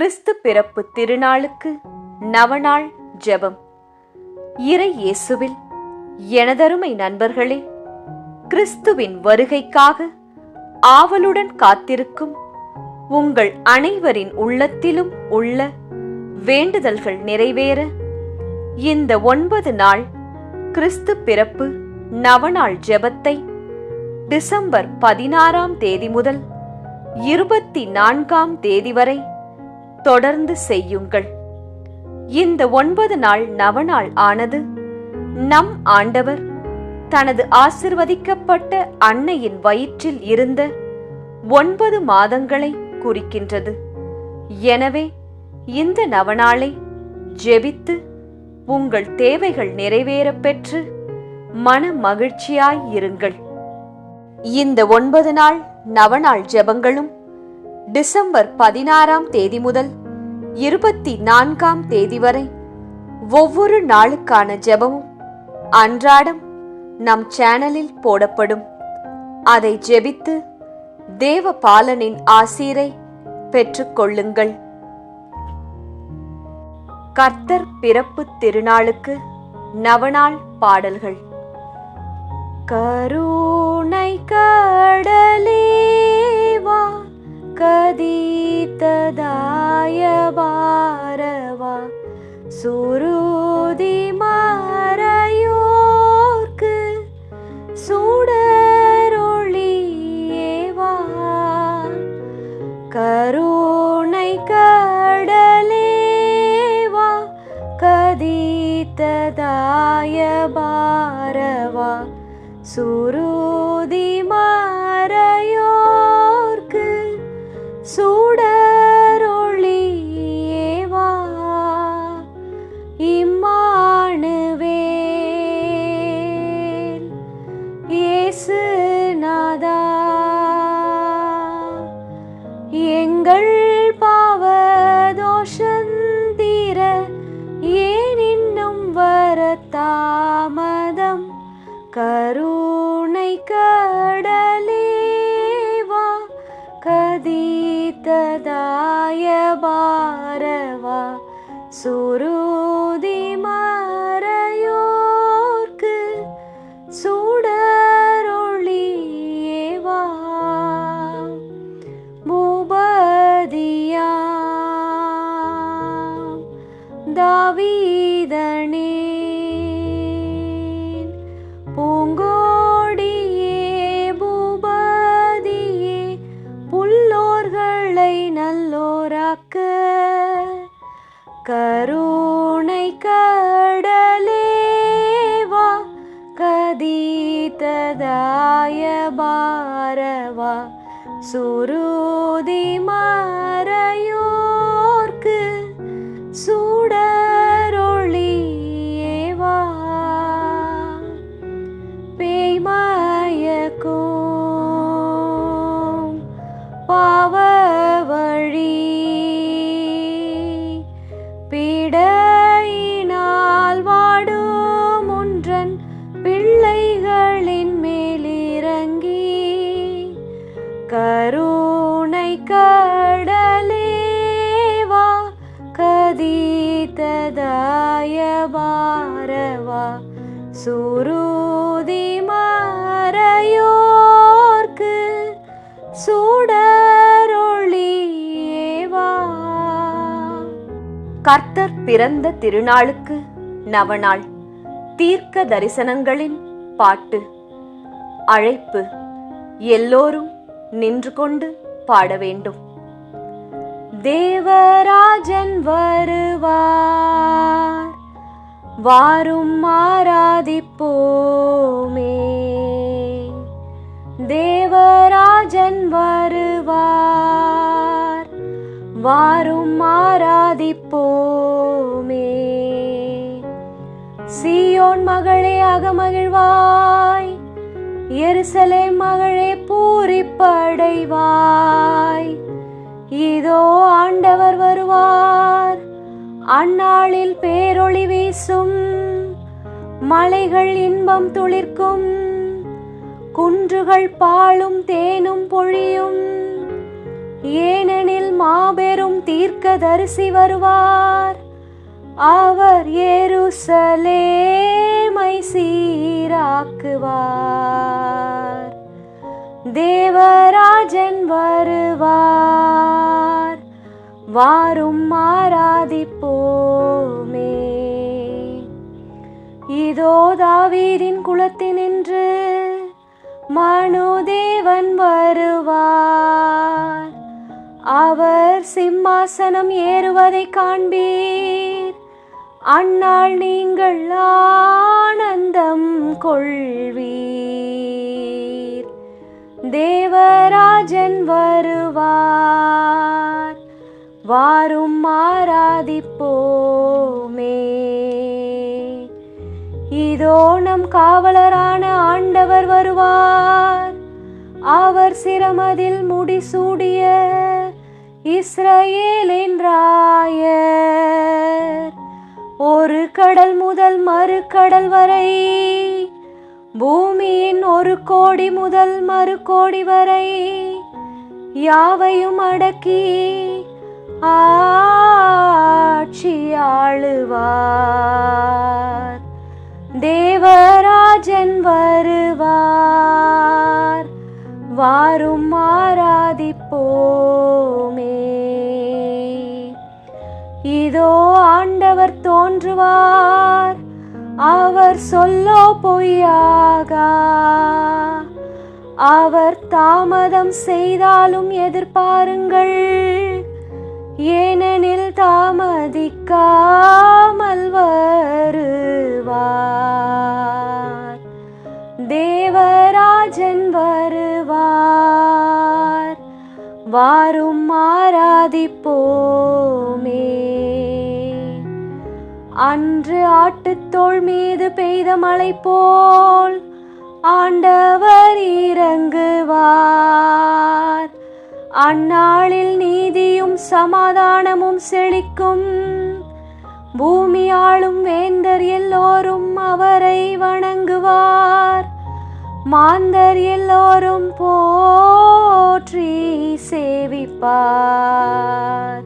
கிறிஸ்து பிறப்பு திருநாளுக்கு நவநாள் ஜெபம். இறை இயேசுவில் எனதருமை நண்பர்களே கிறிஸ்துவின் வருகைக்காக ஆவலுடன் காத்திருக்கும் உங்கள் அனைவரின் உள்ளத்திலும் உள்ள வேண்டுதல்கள் நிறைவேற இந்த ஒன்பது நாள் கிறிஸ்து பிறப்பு நவநாள் ஜெபத்தை டிசம்பர் பதினாறாம் தேதி முதல் இருபத்தி நான்காம் தேதி வரை தொடர்ந்து செய்யுங்கள். இந்த ஒன்பது நாள் நவநாள் ஆனது நம் ஆண்டவர் தனது ஆசிர்வதிக்கப்பட்ட அன்னையின் வயிற்றில் இருந்த ஒன்பது மாதங்களை குறிக்கின்றது. எனவே இந்த நவநாளை ஜெபித்து உங்கள் தேவைகள் நிறைவேறப் பெற்று மன மகிழ்ச்சியாய் இருங்கள். இந்த ஒன்பது நாள் நவநாள் ஜெபங்களும் டிசம்பர் பதினாறாம் தேதி முதல் இருபத்தி நான்காம் தேதி வரை ஒவ்வொரு நாளுக்கான ஜெபமும் அன்றாடம் நம் சேனலில் போடப்படும். அதை ஜெபித்து தேவ பாலனின் ஆசீரை பெற்றுக்கொள்ளுங்கள். கர்த்தர் பிறப்பு திருநாளுக்கு நவநாள் பாடல்கள். கருணை கடலே கதீத்ததாய பாரவா சுருதி மறையோர்க்கு சுடரொளியேவா? கருணை கடலேவா? கதீத்ததாய பாரவா சுரு दाय बारवा सुरु கருணை கடலேவா கதித்ததாய பாரவா சுருதி சுருதி மாறையோர்க்கு சுடரொளியேவா. கர்த்தர் பிறந்த திருநாளுக்கு நவநாள். தீர்க்க தரிசனங்களின் பாட்டு. அழைப்பு. எல்லோரும் நின்று கொண்டு பாட வேண்டும். தேவராஜன் வருவார். வாரும் ஆராதிப்போமே. தேவராஜன் வருவார். வாரும் ஆராதிப்போமே. சியோன் மகளே அகமகிழ்வாய். எருசலே மகளே பூரிப்படைவாய். இதோ ஆண்டவர் வருவார். அந்நாளில் பேரொளி வீசும் மலைகள் இன்பம் துளிர்க்கும் குன்றுகள் பாலும் தேனும் பொழியும். ஏனெனில் மாபெரும் தீர்க்க தரிசி வருவார் அவர் எருசலேமை சீராக்குவார். தேவராஜன் வருவார். வாரும் ஆராதிப்போமே. இதோ தாவீதின் குலத்தினின்று மனுதேவன் வருவார். அவர் சிம்மாசனம் ஏறுவதை காண்பீர். அந்நாள் நீங்கள் ஆனந்தம் கொள்வீர். தேவராஜன் வருவார். வாரும் ஆராதிப்போமே. இதோ நம் காவலரான ஆண்டவர் வருவார். அவர் சிரமதில் முடிசூடிய இஸ்ரேலின் ராயர். ஒரு கடல் முதல் மறு கடல் வரை பூமியின் ஒரு கோடி முதல் மறு கோடி வரை யாவையும் அடக்கி ஆட்சியாளுவார் தேவராஜன் வருவார். வாரும் ஆராதிப்போமே. இதோ ஆண்டவர் தோன்றுவார். அவர் சொல்லோ பொய்யாகா. அவர் தாமதம் செய்தாலும் எதிர்பாருங்கள். ஏனெனில் தாமதிக்காமல் வருவார். தேவராஜன் வருவார். வாரும் ஆராதிப்போமே. அன்று ஆட்டுத்தோள் மீது பெய்த மழை போல் ஆண்டவர் இறங்குவார். அந்நாளில் நீதியும் சமாதானமும் செழிக்கும். பூமி ஆளும் வேந்தர் எல்லோரும் அவரை வணங்குவார். மாந்தர் எல்லோரும் போற்றி சேவிப்பார்.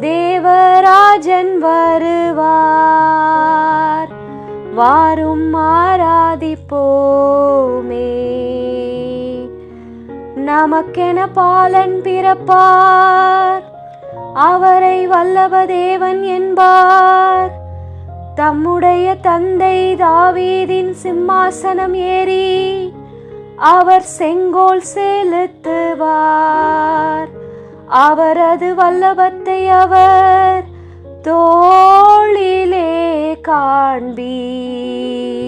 தேவராஜன் வருவார். வாரும் ஆராதிப்போமே. நமக்கென பாலன் பிறப்பார். அவரை வல்லபதேவன் என்பார். தம்முடைய தந்தை தாவீதின் சிம்மாசனம் ஏறி அவர் செங்கோல் செலுத்துவார். அவரது வல்லபத்தை அவர் தோளிலே காண்பீர்.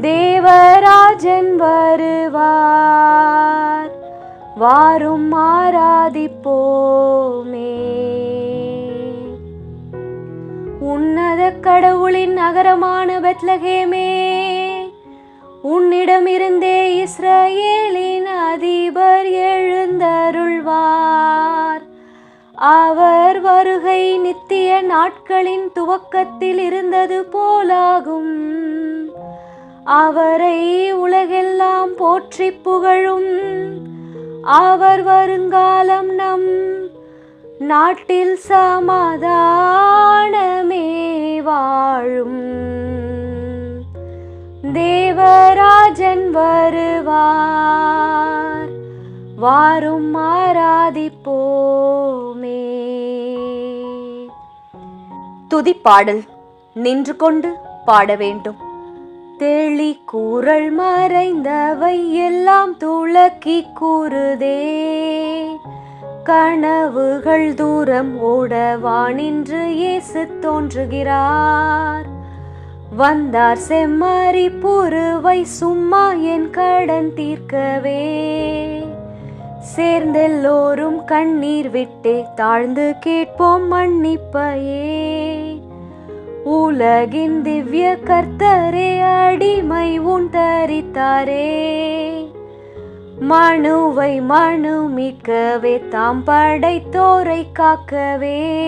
தேவராஜன் வருவார். வாரும் ஆராதிப்போமே. உன்னத கடவுளின் நகரமான பெத்லகேமே உன்னிடமிருந்தே இஸ்ரேலின் அதிபர் எழுந்தருள்வார். அவர் வருகை நித்திய நாட்களின் துவக்கத்தில் இருந்தது போலாகும். அவரை உலகெல்லாம் போற்றி புகழும். அவர் வருங்காலம் நம் நாட்டில் சமாதானமே வாழும். தேவராஜன் வருவார் வாரும் ஆராதிப்போமே. துதிப்பாடல் நின்று கொண்டு பாட வேண்டும். தெளி கூறல் மறைந்தவை எல்லாம் துளக்கி கூறுதே. கனவுகள் தூரம் ஓடவானின்று இயேசு தோன்றுகிறார். வந்தார் செம்மறி புருவை சும்மா என் கடன் தீர்க்கவே. சேர்ந்தெல்லோரும் கண்ணீர் விட்டே தாழ்ந்து கேட்போம் மன்னிப்பையே. உலகின் திவ்ய கர்த்தரே அடிமை உன் தரித்தாரே. மனுவை மனு மீட்கவே தாம் படைத்தோரை காக்கவே.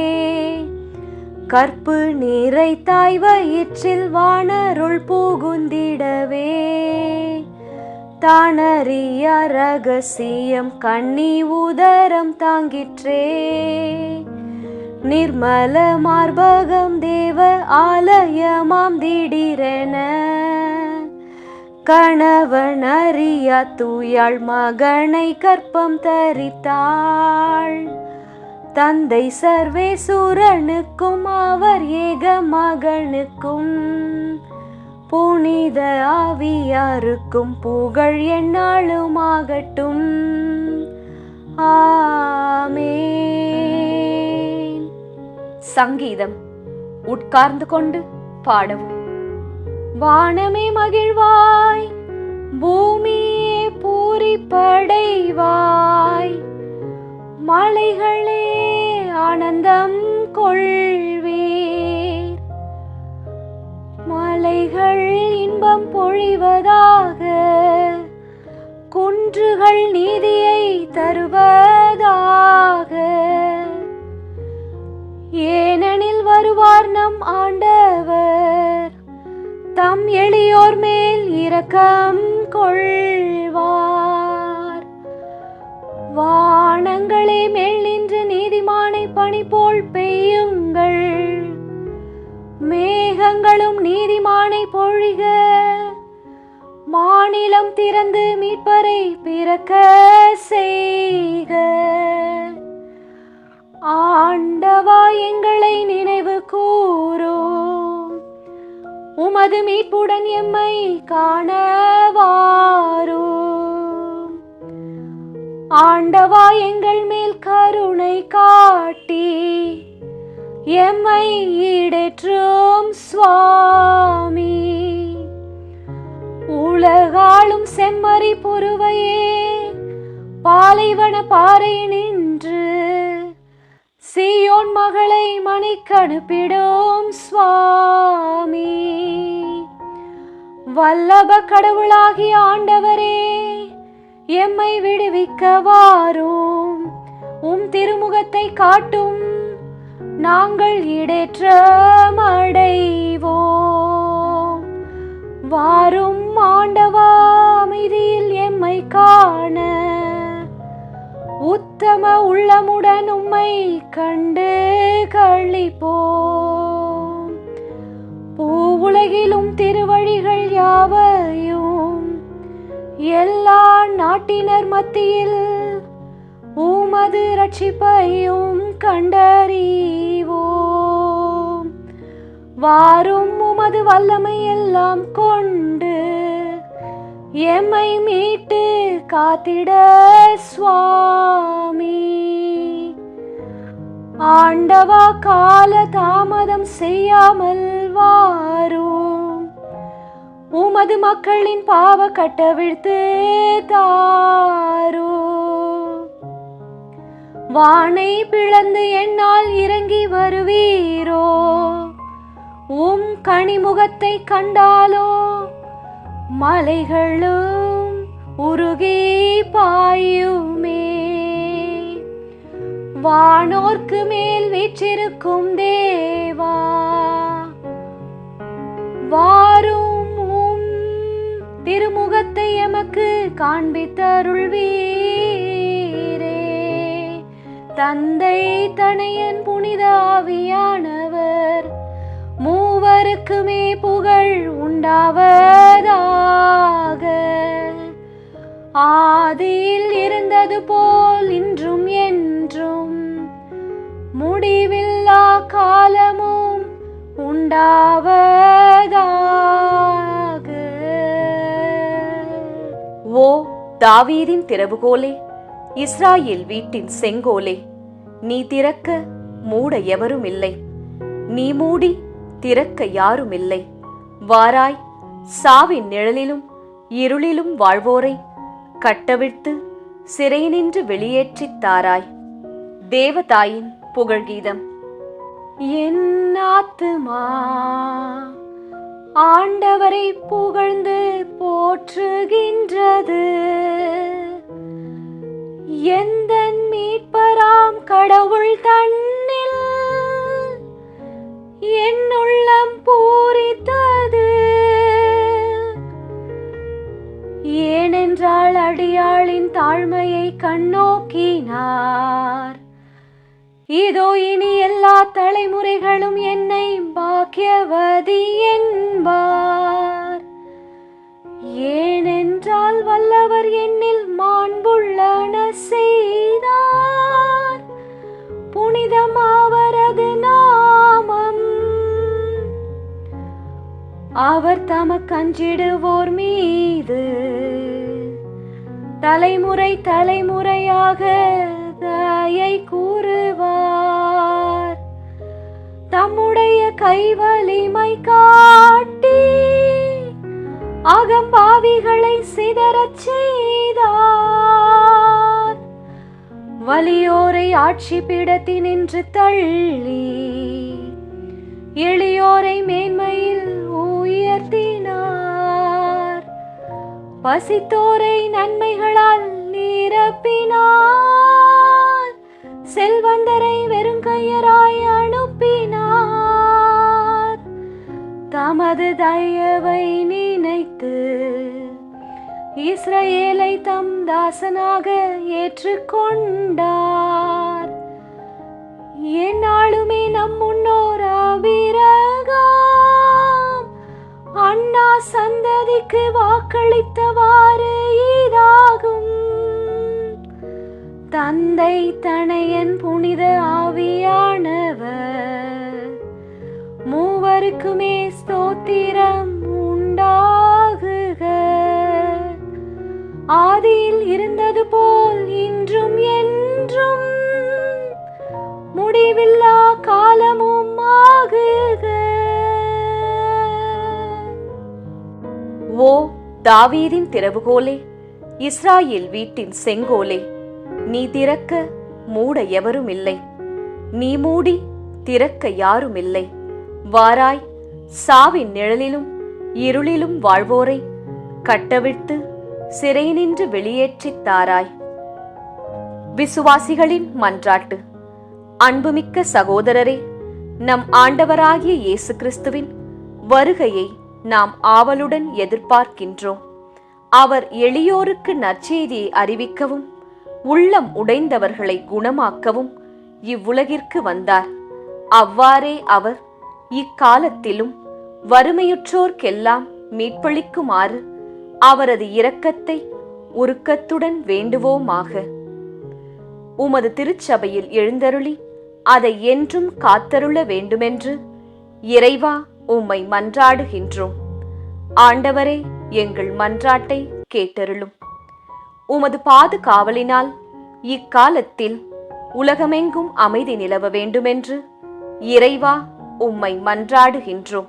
கற்பு நீரை தாய் வயிற்றில் வானருள் புகுந்திடவே. தானறிய ரகசியம் கண்ணி உதரம் தாங்கிற்றே. நிர்மல மார்பகம் தேவ ஆலயமாம் திடீரென. கணவன் அறியா தூயாள் மகனை கற்பம் தரித்தாள். தந்தை சர்வேசூரனுக்கும் அவர் ஏக மகனுக்கும். புனித ஆவியாருக்கும் புகழ் எந்நாளுமாகட்டும் ஆமே சங்கீதம் உட்கார்ந்து கொண்டு பாடவும். வானமே மகிழ்வாய் பூமியே பூரிப்படைவாய். மலைகளே ஆனந்தம் கொள்வேர். மலைகள் இன்பம் பொழிவதாக குன்றுகள் நீதியை தருவர். ஏனெனில் வருவார் நம் ஆண்டவர். தம் எளியோர் மேல் இரக்கம் கொள்வார். வானங்களே மேல் நின்று நீதிமானை பணி போல் பெய்யுங்கள். மேகங்களும் நீதிமானை பொழிக. மாநிலம் திறந்து மீட்பரை பிறக்க செய்க. ஆண்டவா எங்களை நினைவு கூறோ. உமது மீட்புடன் எம்மை காணவாரோ. ஆண்டவா எங்கள் மேல் கருணை காட்டி எம்மை ஈடேற்றும் சுவாமி. உலகாளும் செம்மறி பொறுவையே பாலைவன பாறையினின் சீயோன் மகளை மணிக்கணுப்பிடும் சுவாமி. வல்லப கடவுளாகிய ஆண்டவரே எம்மை விடுவிக்க வாரும் உம் திருமுகத்தை காட்டும் நாங்கள் இடேற்றம் அடைவோம். வாரும் ஆண்டவா அமைதியில் எம்மை காண உத்தம உள்ளமுடன் உம்மை கண்டு கழிப்போம். பூவுலகிலும் திருவழிகள் யாவையும் எல்லா நாட்டினர் மத்தியில் உமது ரட்சிப்பையும் கண்டறிவோம். வாரும் உமது வல்லமை எல்லாம் கொண்டு எம்மை மீட்டு காத்திட சுவாமி. ஆண்டவா கால தாமதம் செய்யாமல் வாரும் உமது மக்களின் பாவ கட்டவிழ்த்து தாரோ. வானை பிளந்து என்னால் இறங்கி வருவீரோ. உம் கனிமுகத்தை கண்டாலோ. மலைகளும் உருகி பாயுமே. வானோர்க்கு மேல் வீற்றிருக்கும் தேவா வாரும் உம் திருமுகத்தை எமக்கு காண்பித்தருள்வீரே. தந்தை தனையன் புனிதாவியான அவருக்குமே புகழ் உண்டாவதாக. ஆதியில் இருந்தது போல் இன்றும் என்றும் முடிவில்லா காலமும் உண்டாவதாக. ஓ தாவீதின் திறவுகோலே இஸ்ராயேல் வீட்டின் செங்கோலே நீ திறக்க மூட எவரும் இல்லை நீ மூடி திறக்க யாரும் இல்லை வாராய் சாவின் நிழலிலும் இருளிலும் வாழ்வோரை கட்டவிழ்த்து சிறை நின்று வெளியேற்றித் தாராய். தேவதாயின் புகழ்கீதம். என் ஆத்துமா ஆண்டவரை புகழ்ந்து போற்றுகின்றது. எந்த மீட்பராம் கடவுள் தன் என் பூரித்தது. ஏனென்றால் அடியாளின் தாழ்மையை கண்ணோக்கினார். இதோ இனி எல்லா தலைமுறைகளும் என்னை பாக்கியவதி என்பார். ஏனென்றால் வல்லவர் என்னில் மாண்புள்ள நசை அவர் தமக்கஞ்சிடுவோர் மீது. தலைமுறை தலைமுறையாக தயை கூறுவார். தம்முடைய கைவலிமை காட்டி அகம்பாவிகளை சிதறச் செய்தார். வலியோரை ஆட்சி பீடத்தினின்று தள்ளி எளியோரை மேன்மையில் உயர்த்தினார். பசித்தோரை நன்மைகளால் நிரப்பினார். செல்வந்தரை வெறுங்கையராய் அனுப்பினார். தமது தயவை நினைத்து இஸ்ரேலை தம் தாசனாக ஏற்றுக்கொண்டார். என்னாலுமே நம் முன்னோர் அபிரகாம் அண்ணா சந்ததிக்கு வாக்களித்தவாறு இதாகும். தந்தை தனையன் புனித ஆவியானவர். மூவருக்குமே ஸ்தோத்திரம் உண்டாகுக. ஆதியில் இருந்தது போல் இன்றும் என் முடிவில்லா காலமும் ஆகுக. ஓ தாவீதின் திறவுகோலே இஸ்ராயேல் வீட்டின் செங்கோலே நீ திறக்க மூட எவரும் இல்லை நீ மூடி திறக்க யாரும் இல்லை வாராய் சாவின் நிழலிலும் இருளிலும் வாழ்வோரை கட்டவிழ்த்து சிறை நின்று வெளியேற்றித் தாராய். விசுவாசிகளின் மன்றாட்டு. அன்புமிக்க சகோதரரே நம் ஆண்டவராகிய இயேசு கிறிஸ்துவின் வருகையை நாம் ஆவலுடன் எதிர்பார்க்கின்றோம். அவர் எளியோருக்கு நற்செய்தியை அறிவிக்கவும் உள்ளம் உடைந்தவர்களை குணமாக்கவும் இவ்வுலகிற்கு வந்தார். அவ்வாறே அவர் இக்காலத்திலும் வறுமையுற்றோர்க்கெல்லாம் மீட்பளிக்குமாறு அவரது இரக்கத்தை உருக்கத்துடன் வேண்டுவோமாக. உமது திருச்சபையில் எழுந்தருளி அதை என்றும் காத்தருள வேண்டுமென்று இறைவா உம்மை மன்றாடுகின்றோம். ஆண்டவரே எங்கள் மன்றாட்டை கேட்டருளும். உமது பாதுகாவலினால் இக்காலத்தில் உலகமெங்கும் அமைதி நிலவ வேண்டுமென்று இறைவா உம்மை மன்றாடுகின்றோம்.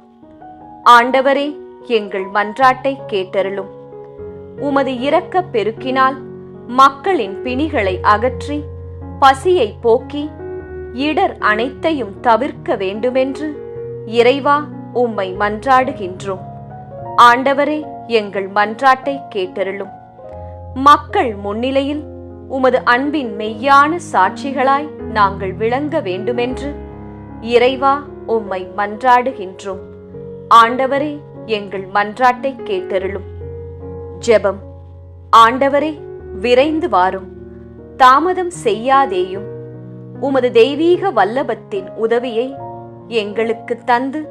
ஆண்டவரே எங்கள் மன்றாட்டை கேட்டருளும். உமது இரக்கப் பெருக்கினால் மக்களின் பிணிகளை அகற்றி பசியை போக்கி இடர் அனைத்தையும் தவிர்க்க வேண்டுமென்று இறைவா உம்மை மன்றாடுகின்றோம். ஆண்டவரே எங்கள் மன்றாட்டை கேட்டருளும். மக்கள் முன்னிலையில் உமது அன்பின் மெய்யான சாட்சிகளாய் நாங்கள் விளங்க வேண்டுமென்று இறைவா உம்மை மன்றாடுகின்றோம். ஆண்டவரே எங்கள் மன்றாட்டை கேட்டருளும். ஜெபம். ஆண்டவரே விரைந்து வாரும். தாமதம் செய்யாதேயும் உமது தெய்வீக வல்லபத்தின் உதவியை எங்களுக்கு தந்து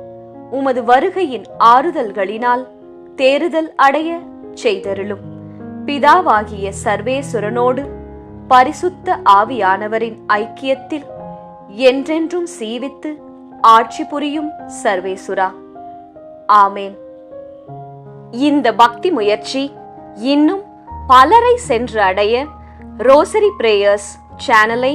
உமது வருகையின் ஆறுதல்களினால் தேறுதல் அடைய செய்தருளும். பிதாவாகிய சர்வேசுரனோடு பரிசுத்த ஆவியானவரின் ஐக்கியத்தில் என்றென்றும் சீவித்து ஆட்சி புரியும் சர்வேசுரா ஆமேன். இந்த பக்தி முயற்சி இன்னும் பலரை சென்று அடைய ரோசரி பிரேயர்ஸ் சேனலை